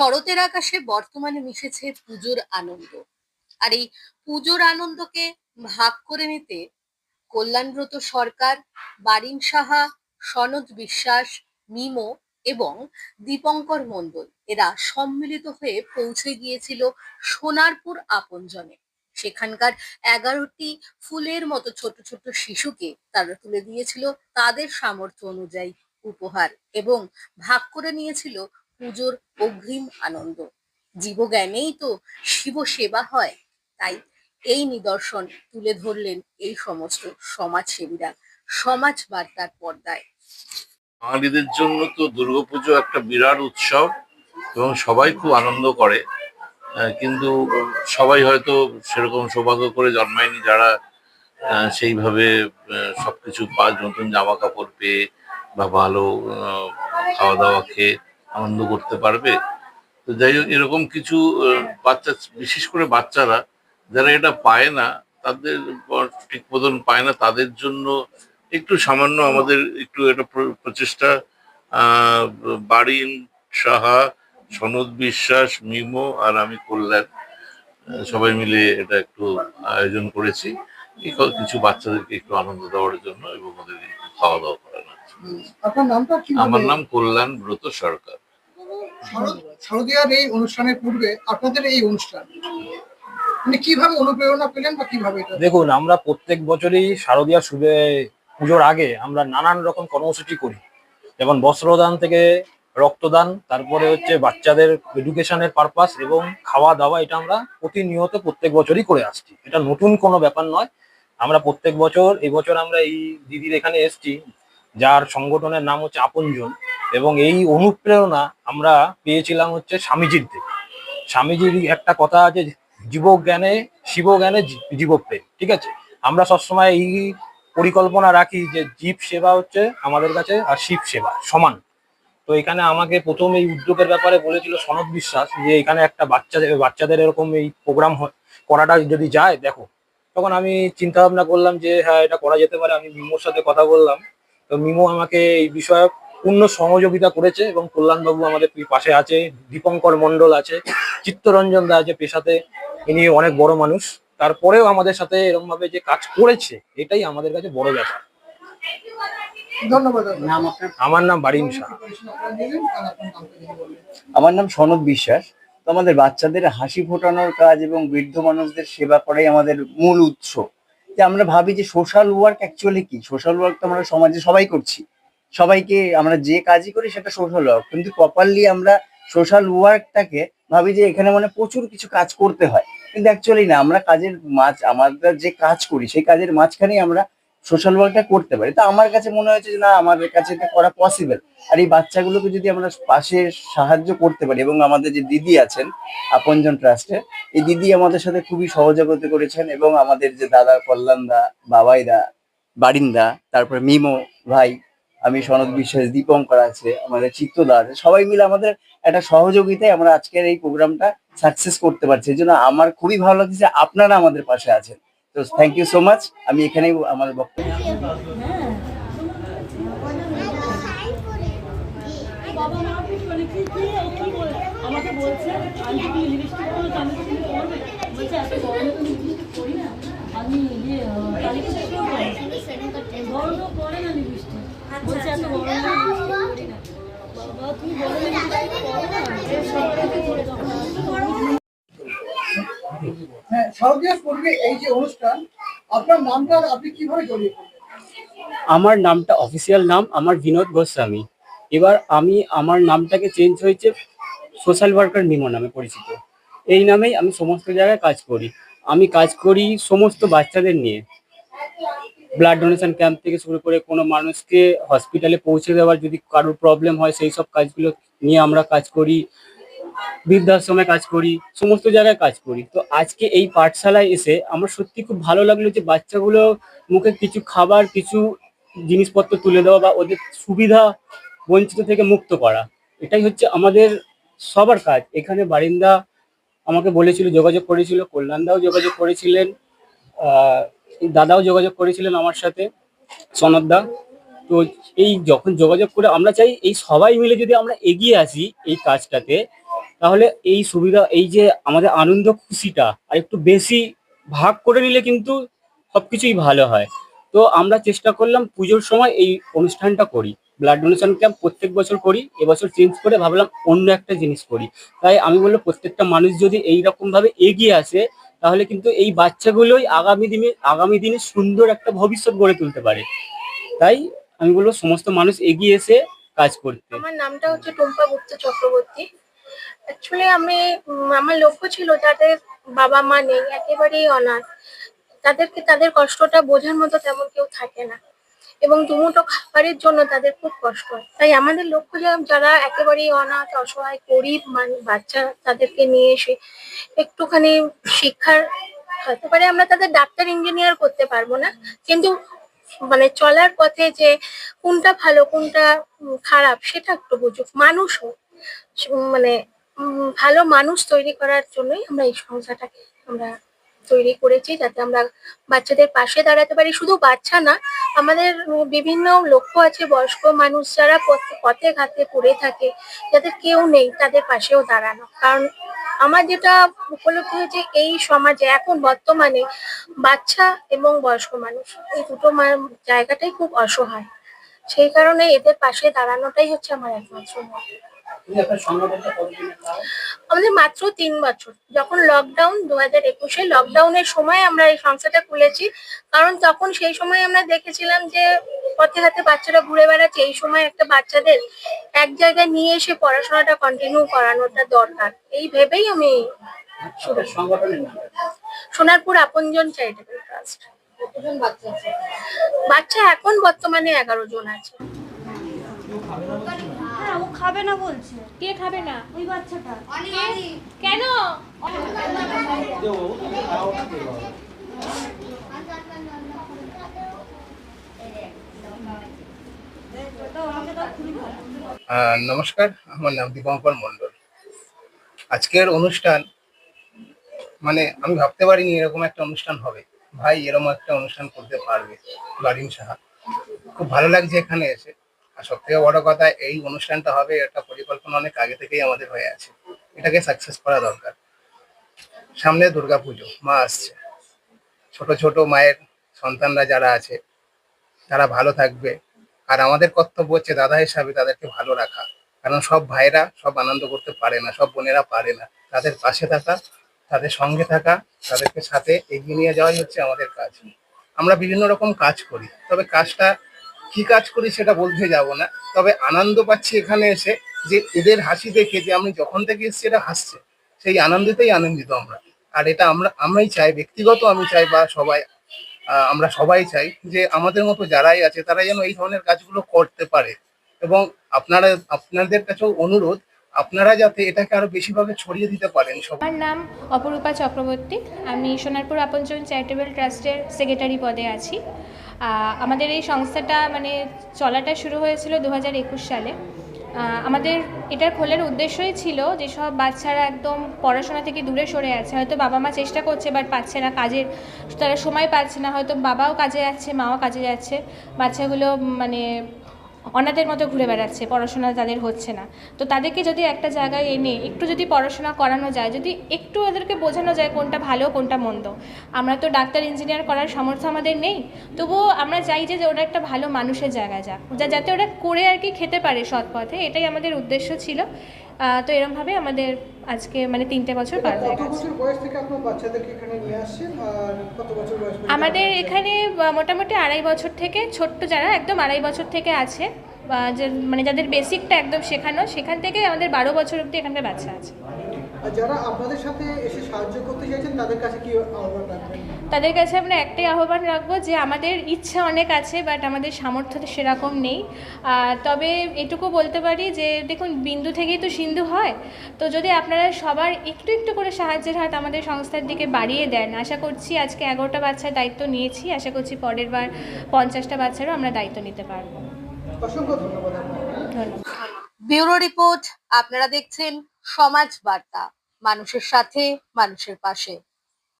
শরতের আকাশে বর্তমানে মিশেছে পুজোর আনন্দ। আর এই পুজোর আনন্দকে ভাগ করে নিতে কল্যাণব্রত সরকার, বারিন সাহা, সনদ বিশ্বাস, মিমো এবং দীপঙ্কর মণ্ডল এরা সম্মিলিত হয়ে পৌঁছে গিয়েছিল সোনারপুর আপনজনে। সেখানকার এগারোটি ফুলের মতো ছোট ছোট শিশুকে তারা তুলে দিয়েছিল তাদের সামর্থ্য অনুযায়ী উপহার এবং ভাগ করে নিয়েছিল পুজোর অগ্রিম আনন্দ। জীবজ্ঞানেই তো শিব সেবা হয়, তাই এই নিদর্শন তুলে ধরলেন এই সমস্ত সমাজসেবীরা সমাজ বার্তার পর্দায়। বাঙালিদের জন্য তো দুর্গাপুজো একটা বিরাট উৎসব এবং সবাই খুব আনন্দ করে। কিন্তু সবাই হয়তো সেরকম সৌভাগ্য করে জন্মায়নি যারা সেইভাবে সবকিছু পা নতুন জামা কাপড় পেয়ে বা ভালো খাওয়া দাওয়া খেয়ে আনন্দ করতে পারবে। তো যাই হোক, এরকম কিছু বাচ্চা, বিশেষ করে বাচ্চারা, যারা এটা পায় না, তাদের ঠিক মতন পায় না, তাদের জন্য একটু সামান্য আমাদের একটু প্র- প্রচেষ্টা। বারিন, সাহা, সনদ বিশ্বাস, মিমো আর আমি কল্যাণ সবাই মিলে এটা একটু আয়োজন করেছি। কিছু বাচ্চাদেরকে একটু আনন্দ দেওয়ার জন্য এবং ওদের খাওয়া দাওয়া আপনার নামটা কি আমার নাম কল্যাণ ব্রত সরকার। শারদীয়ার এই অনুষ্ঠানের পূর্বে আপনাদের এই অনুষ্ঠান। মানে কীভাবে অনুপ্রেরণা পেলেন বা কীভাবে এটা? দেখুন আমরা প্রত্যেক বছরই শারদীয়া শুভে পুজোর আগে আমরা নানান রকম কর্মসূচি করি। যেমন বস্ত্রদান থেকে রক্তদান তারপরে হচ্ছে বাচ্চাদের এডুকেশনের পারপাস এবং খাওয়া দাওয়া এটা আমরা প্রতিনিয়ত প্রত্যেক বছরই করে আসছি। এটা নতুন কোনো ব্যাপার নয়। আমরা প্রত্যেক বছর এই বছর আমরা এই দিদির এখানে এসছি। যার সংগঠনের নাম হচ্ছে আপনজন এবং এই অনুপ্রেরণা আমরা পেয়েছিলাম হচ্ছে স্বামীজির থেকে স্বামীজির একটা কথা আছে জীব জীবজ্ঞানে, শিবজ্ঞানে জী- জীবপ্রেম, ঠিক আছে? আমরা সবসময় এই পরিকল্পনা রাখি যে জীব সেবা হচ্ছে আমাদের কাছে আর শিব সেবা সমান। তো এখানে আমাকে প্রথম এই উদ্যোগের ব্যাপারে বলেছিল সনদ বিশ্বাস যে এখানে একটা বাচ্চাদের বাচ্চাদের এরকম এই প্রোগ্রাম করাটা যদি যায়, দেখো। তখন আমি চিন্তা ভাবনা করলাম যে হ্যাঁ এটা করা যেতে পারে। আমি মিমোর সাথে কথা বললাম। তো মিমো আমাকে এই বিষয়ে পূর্ণ সহযোগিতা করেছে এবং কল্যাণবাবু আমাদের পাশে আছে দীপঙ্কর মণ্ডল আছে চিত্তরঞ্জন দা আছে পেশাতে ইনি অনেক বড় মানুষ। তারপরেও আমাদের সাথে এরকম ভাবে যে কাজ করেছে এটাই আমাদের কাছে বড় ব্যাপার। ধন্যবাদ। আমার নাম শাহ। আমার নাম সনদ বিশ্বাস। তো আমাদের বাচ্চাদের হাসি ফোটানোর কাজ এবং বৃদ্ধ মানুষদের সেবা করাই আমাদের মূল উৎস। যে আমরা ভাবি যে সোশ্যাল ওয়ার্ক অ্যাকচুয়ালি কি? সোশ্যাল ওয়ার্ক তো আমরা সমাজে সবাই করছি। সবাইকে আমরা যে কাজই করি সেটা সোশ্যাল ওয়ার্ক কিন্তু প্রপারলি আমরা সোশ্যাল ওয়ার্কটাকে ভাবি যে এখানে মানে প্রচুর কিছু কাজ করতে হয়। কিন্তু অ্যাকচুয়ালি না, আমরা কাজের মাছ আমাদের যে কাজ করি, সেই কাজের মাঝখানেই আমরা সোশ্যাল ওয়ার্কটা করতে পারি। তো আমার কাছে মনে হয়েছে যে, না, আমাদের কাছে এটা করা পসিবল আর এই বাচ্চাগুলোকে যদি আমরা পাশে সাহায্য করতে পারি, এবং আমাদের যে দিদি আছেন, আপনজন ট্রাস্টে এই দিদি আমাদের সাথে খুবই সহযোগিতা করেছেন, এবং আমাদের যে দাদা কল্যাণদা বাবাইদা বারিন্দা তারপরে মিমো ভাই, আমি সনদ বিশ্বাস, দীপঙ্কর আছে, আমাদের চিত্তদা আছে, সবাই মিলে আমাদের একটা সহযোগিতায় আমরা আজকের এই প্রোগ্রামটা সাকসেস করতে পারছি। এই জন্য আমার খুবই ভালো লাগছে যে আপনারা আমাদের পাশে আছেন। তো থ্যাংক ইউ সো মাচ আমি এখানেই আমার বক্তব্য। করে কি লিপস্টিক করো আমি আমি গরমও করে না লিপস্টিক বলছে এত গরমে লিপস্টিক করি না বাবা তুমি গরমে লিপস্টিক করো না এই সবটাকে করে তখন আমার নামটা অফিসিয়াল নাম আমার বিনোদ গোস্বামী। এবার আমি আমার নামটাকে চেঞ্জ হয়েছে সোশ্যাল ওয়ার্কার মিমো নামে পরিচিত। এই নামেই আমি সমস্ত জায়গায় কাজ করি। আমি কাজ করি সমস্ত বাচ্চাদের নিয়ে। ব্লাড ডোনেশন ক্যাম্প থেকে শুরু করে কোনো মানুষকে হসপিটালে পৌঁছে দেওয়ার যদি কারোর প্রবলেম হয়, সেই সব কাজগুলো নিয়ে আমরা কাজ করি। বৃদ্ধাশ্রমে কাজ করি, সমস্ত জায়গায় কাজ করি। তো আজকে এই পাঠশালায় এসে আমার সত্যি খুব ভালো লাগল যে বাচ্চাগুলো মুখে কিছু খাবার, কিছু জিনিসপত্র তুলে দেওয়া বা ওদের সুবিধা বঞ্চিত থেকে মুক্ত করা। এটাই হচ্ছে আমাদের সবার কাজ। এখানে বারিন্দা আমাকে বলেছিল, যোগাযোগ করেছিল, কল্যাণদাও যোগাযোগ করেছিলেন দাদাও যোগাযোগ করেছিলেন আমার সাথে, সনদদা। তো এই যখন যোগাযোগ করে আমরা চাই এই সবাই মিলে যদি আমরা এগিয়ে আসি এই কাজটাতে তাহলে এই সুবিধা, এই যে আমাদের আনন্দ খুশিটা আর একটু বেশি ভাগ করে নিলে কিন্তু সবকিছুই ভালো হয়। তো আমরা চেষ্টা করলাম পুজোর সময় এই অনুষ্ঠানটা করি। ব্লাড ডোনেশন ক্যাম্প প্রত্যেক বছর করি, এবছর চেঞ্জ করে ভাবলাম অন্য একটা জিনিস করি। তাই আমি বলব প্রত্যেকটা মানুষ যদি এইরকম ভাবে এগিয়ে আসে, তাহলে কিন্তু এই বাচ্চাগুলোই আগামী দিনে আগামী দিনে সুন্দর একটা ভবিষ্যৎ গড়ে তুলতে পারে। তাই আমি বলব সমস্ত মানুষ এগিয়ে এসে কাজ করতে। আমার নামটা হচ্ছে টুম্পা গুপ্ত চক্রবর্তী। অ্যাকচুয়ালি আমি আমার লক্ষ্য ছিল যাদের বাবা মা নেই, একেবারেই অনাথ। তাদেরকে, তাদের কষ্টটা বোঝার মতো তেমন কেউ থাকে না। এবং দুমুটো খাবারের জন্য তাদের খুব কষ্ট তাই আমাদের লক্ষ্য যারা একেবারেই অনাথ, অসহায়, গরিব মানে বাচ্চা তাদেরকে নিয়ে এসে একটুখানি শিক্ষার, হতে পারে আমরা তাদের ডাক্তার, ইঞ্জিনিয়ার করতে পারব না। কিন্তু মানে চলার পথে যে কোনটা ভালো, কোনটা খারাপ, সেটা একটু বুঝুক। মানুষ হোক মানে ভালো মানুষ তৈরি করার জন্যই আমরা এই সংস্থাটাকে আমরা তৈরি করেছি, যাতে আমরা বাচ্চাদের পাশে দাঁড়াতে পারি। শুধু বাচ্চা না, আমাদের বিভিন্ন লক্ষ্য আছে, বয়স্ক মানুষ যারা পথ- পথে ঘাতে পড়ে থাকে যাদের কেউ নেই তাদের পাশেও দাঁড়ানো। কারণ আমার যেটা উপলব্ধি হয়েছে, এই সমাজে এখন বর্তমানে বাচ্চা এবং বয়স্ক মানুষ, এই দুটো জায়গাটাই খুব অসহায়। সেই কারণে এদের পাশে দাঁড়ানোটাই হচ্ছে আমার একমাত্র মত। আমাদের মাত্র তিন বছর। যখন লকডাউন দু হাজার একুশে লকডাউনের সময় আমরা এই সংস্থাটা খুলেছি কারণ তখন সেই সময় আমরা দেখেছিলাম যে পথে হাতে বাচ্চারা ঘুরে বেড়াচ্ছে এই সময় একটা বাচ্চাদের এক জায়গায় নিয়ে এসে পড়াশোনাটা কন্টিনিউ করানোটা দরকার। এই ভেবেই আমি শুরু সোনারপুর আপনজন চ্যারিটেবল ট্রাস্ট বাচ্চা এখন বর্তমানে এগারো জন আছে। খাবে না বলছে। কে খাবে না? ওই বাচ্চাটা। কেন? নমস্কার আমার নাম দীপঙ্কর মন্ডল আজকের অনুষ্ঠান মানে আমি ভাবতে পারিনি এরকম একটা অনুষ্ঠান হবে। ভাই এরকম একটা অনুষ্ঠান করতে পারবে লারিন সাহা। খুব ভালো লাগছে এখানে এসে। আর সব থেকে বড় কথা, এই অনুষ্ঠানটা হবে একটা পরিকল্পনা অনেক আগে থেকেই আমাদের হয়ে আছে। এটাকে সাকসেস করা দরকার। সামনে দুর্গাপুজো, মা আসছে। ছোট ছোট মায়ের সন্তানরা যারা আছে, তারা ভালো থাকবে। আর আমাদের কর্তব্য হচ্ছে দাদা হিসাবে তাদেরকে ভালো রাখা। কারণ সব ভাইরা সব আনন্দ করতে পারে না, সব বোনেরা পারে না। তাদের পাশে থাকা, তাদের সঙ্গে থাকা, তাদেরকে সাথে এগিয়ে নিয়ে যাওয়াই হচ্ছে আমাদের কাজ। আমরা বিভিন্ন রকম কাজ করি, তবে কাজটা কি কাজ করি সেটা বলতে যাব না। তবে আনন্দ পাচ্ছি এখানে এসে যে এদের হাসি দেখে যে আমি যখন থেকে এসেছি এটা হাসছে, সেই আনন্দিতেই আনন্দিত আমরা। আর এটা আমরা, আমরাই চাই, ব্যক্তিগত আমি চাই বা সবাই আমরা সবাই চাই যে আমাদের মতো যারাই আছে তারা যেন এই ধরনের কাজগুলো করতে পারে। এবং আপনারা, আপনাদের কাছেও অনুরোধ, আপনারা যাতে এটাকে আরও বেশিভাবে ছড়িয়ে দিতে পারেন আমার নাম অপরূপা চক্রবর্তী। আমি সোনারপুর আপনজন চ্যারিটেবল ট্রাস্টের সেক্রেটারি পদে আছি। আমাদের এই সংস্থাটা মানে চলাটা শুরু হয়েছিল দু হাজার একুশ সালে। আমাদের এটার খোলার উদ্দেশ্যই ছিল যেসব বাচ্চারা একদম পড়াশোনা থেকে দূরে সরে আছে। হয়তো বাবা মা চেষ্টা করছে বাট পাচ্ছে না কাজের। তারা সময় পাচ্ছে না। হয়তো বাবাও কাজে যাচ্ছে, মাও কাজে যাচ্ছে। বাচ্চাগুলো মানে অনাথের মতো ঘুরে বেড়াচ্ছে, পড়াশোনা তাদের হচ্ছে না। তো তাদেরকে যদি একটা জায়গায় এনে একটু যদি পড়াশোনা করানো যায়, যদি একটু ওদেরকে বোঝানো যায় কোনটা ভালো, কোনটা মন্দ। আমরা তো ডাক্তার, ইঞ্জিনিয়ার করার সামর্থ্য আমাদের নেই। তবুও আমরা চাই যে ওরা একটা ভালো মানুষের জায়গায় যাক। যা, যাতে ওরা করে আর কি খেতে পারে সৎ পথে, এটাই আমাদের উদ্দেশ্য ছিল। তো এরমভাবে আমাদের আজকে মানে তিনটে বছর পার হয়ে গেছে। আমাদের এখানে মোটামুটি আড়াই বছর থেকে ছোট্ট যারা একদম আড়াই বছর থেকে আছে মানে যাদের বেসিকটা একদম শেখানো সেখান থেকে আমাদের বারো বছর অব্দি এখানকার বাচ্চা আছে। যারা আপনাদের সাথে এসে সাহায্য করতে চাইছেন তাদের কাছে কি আহ্বান রাখবেন? তাদের কাছে আমরা একটাই আহ্বান রাখব যে আমাদের ইচ্ছা অনেক আছে বাট আমাদের সামর্থ্য তো সেরকম নেই। আর তবে এটুকু বলতে পারি যে দেখুন বিন্দু থেকেই তো সিন্ধু হয়। তো যদি আপনারা সবার একটু একটু করে সাহায্যের হাত আমাদের সংস্থার দিকে বাড়িয়ে দেন আশা করছি আজকে এগারোটা বাচ্চার দায়িত্ব নিয়েছি। আশা করছি পরের বার পঞ্চাশটা বাচ্চারও আমরা দায়িত্ব নিতে পারব। অসংখ্য ধন্যবাদ ধন্যবাদ। ব্যুরো রিপোর্ট আপনারা দেখছেন সমাজ বার্তা মানুষের সাথে মানুষের পাশে।